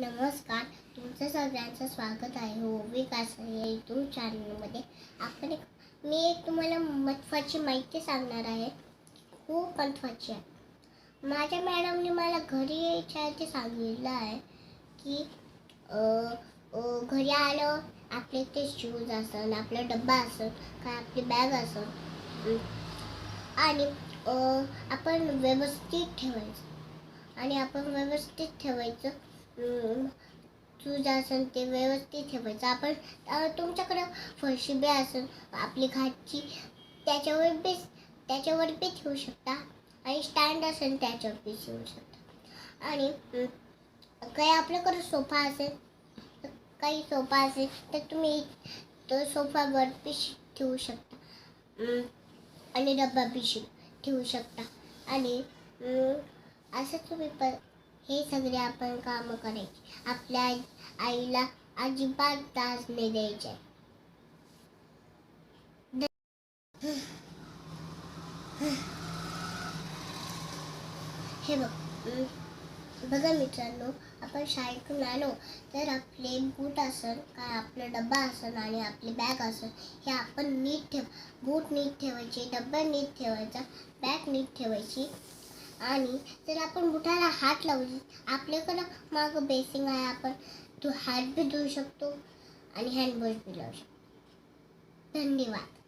नमस्कार तुमचं सगळ्यांचं स्वागत आहे हो कासरे या यूट्यूब चॅनलमध्ये आपण एक मी एक तुम्हाला महत्त्वाची माहिती सांगणार आहे. खूप महत्त्वाची आहे. माझ्या मॅडमने मला घरी यायच्या ते सांगितलं आहे की घरी आलं आपले ते शूज असेल आपला डब्बा असेल काय आपली बॅग असेल. आणि आपण व्यवस्थित ठेवायचं. आणि आपण व्यवस्थित ठेवायचं. तुझं असेल ते व्यवस्थित ठेवायचं म्हणजे आपण तुमच्याकडं फरशी बी असेल आपली घाटची त्याच्यावर बी त्याच्यावर बी ठेवू शकता. आणि स्टँड असेल त्याच्यावर बी ठेवू शकता. आणि काही आपल्याकडं सोफा असेल तर काही सोफा असेल तर तुम्ही तो सोफावर बी ठेवू शकता. आणि डब्बा बी ठेवू शकता. आणि असं तुम्ही प हे सगळे आपण कामं करायचे. आपल्या आई आईला अजिबात त्रास नाही द्यायचे. हे बघ बघा मित्रांनो आपण शाळेतून आलो तर आपले बूट असेल काय आपला डब्बा असेल आणि आपली बॅग असेल हे आपण नीट ठेव बूट नीट ठेवायचे डब्बा नीट ठेवायचा बॅग नीट ठेवायची. आणि जर आपण बुटाला हात लावली आपल्याकडं मागं बेसिंग आहे आपण तो हात बी धुवू शकतो आणि हँडवॉश बी लावू शकतो. धन्यवाद.